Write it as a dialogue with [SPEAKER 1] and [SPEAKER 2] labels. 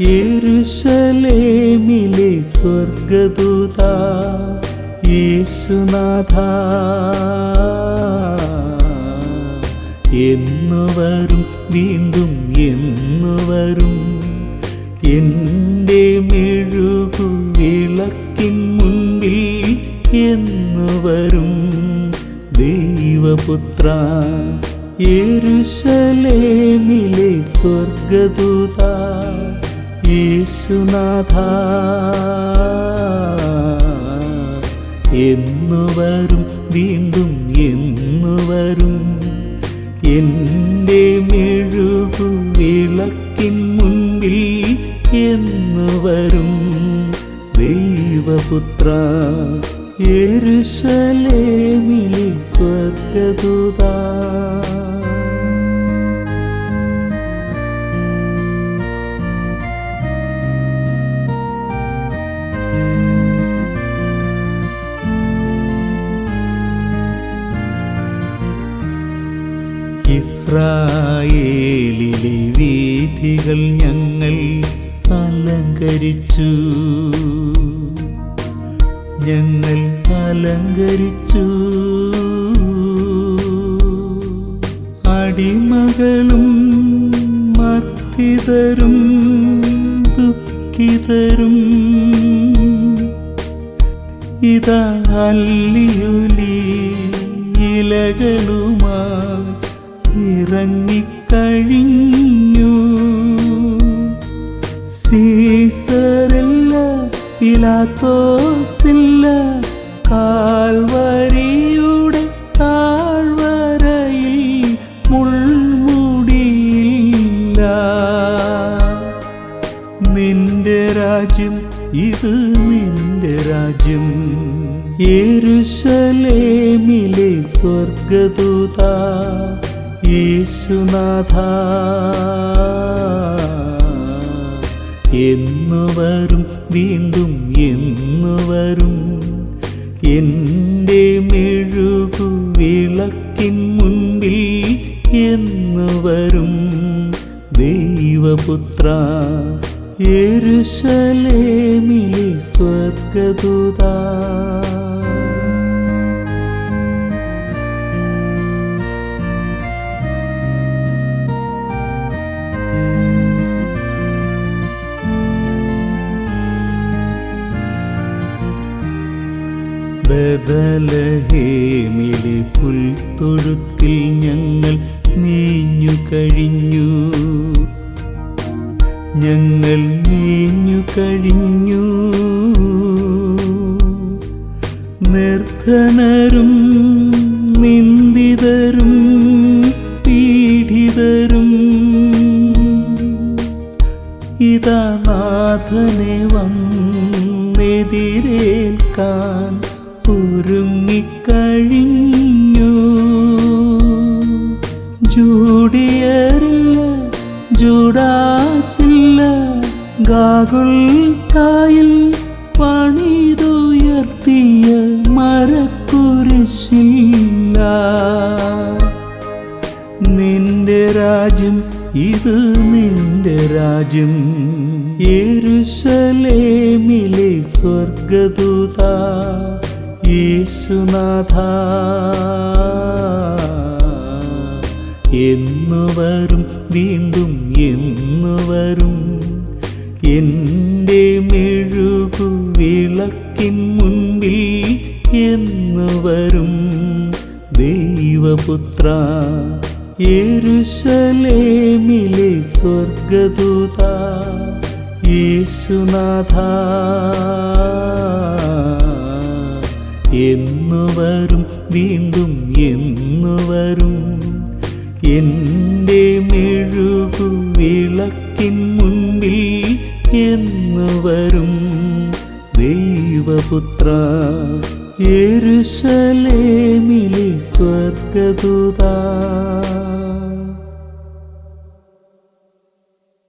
[SPEAKER 1] യെരുശലേമിലെ സ്വർഗദൂത യേശുനാഥ. എന്നു വരും വീണ്ടും എന്നു വരും. എന്റെ മെഴുകു വിളക്കിൻ മുൻപിൽ എന്നു വരും. ദൈവപുത്ര യെരുശലേമിലെ സ്വർഗദൂത യേശുനാഥ എന്നു വരും വീണ്ടും എന്നു വരും. എന്റെ മെഴുകു വിളക്കിൻ മുൻപിൽ എന്നു വരും. ദൈവപുത്ര യെരുശലേമിലെ സ്വർഗദൂത. ഇസ്രായേലിലെ വീഥികൾ ഞങ്ങൾ അലങ്കരിച്ചു. ഞങ്ങൾ അലങ്കരിച്ചു. അടിമകളും മർത്തിതരും ദുഃഖിതരും ഇതാ അല്ലിയുലി ഇലകളുമായി ഇറങ്ങിക്കഴിഞ്ഞു സീസറില്ല ഇലാത്തോസില്ല കാൽവരിയുടെ താഴ്വരയിൽ മുൾമുടിയില്ല. നിന്റെ രാജ്യം ഇത് നിന്റെ രാജ്യം. യെരുശലേമിലെ സ്വർഗദൂത യേശുനാഥ എന്നു വരും വീണ്ടും എന്നു വരും. എന്റെ മെഴുകു വിളക്കിൻ മുൻപിൽ എന്നു വരും. ദൈവപുത്ര എരുശലേമിലെ സ്വർഗദൂത ബദലഹേമിലെ പുൽത്തൊഴുത്തിൽ ഞങ്ങൾ നീഞ്ഞു കഴിഞ്ഞു. ഞങ്ങൾ നീഞ്ഞു കഴിഞ്ഞു. നിർധനരും നിന്ദിതരും പീഡിതരും ഇതാ നാഥനെ വന്നെതിരേൽക്കാൻ ഒരുങ്ങിക്കഴിഞ്ഞു. ജൂഡിയറില്ല ജൂഡാസില്ല ഗാഗുൽത്തായിൽ പണിതുയർത്തിയ മരക്കുരിശില്ല. നിന്റെ രാജ്യം ഇത് നിന്റെ രാജ്യം ഏരുശലേമിലെ സ്വർഗദൂത. യേശുനാഥ എന്നു വരും വീണ്ടും എന്നു വരും. എന്റെ മെഴുകു വിളക്കിൻ മുൻപിൽ എന്നു വരും. ദൈവപുത്ര യെരുശലേമിലെ സ്വർഗദൂത യേശുനാഥ. എന്നുവരും വീണ്ടും എന്നു വരും. എന്റെ മെഴുകു വിളക്കിൻ മുൻപിൽ എന്നു വരും. ദൈവപുത്ര യെരുശലേമിലെ സ്വർഗദൂത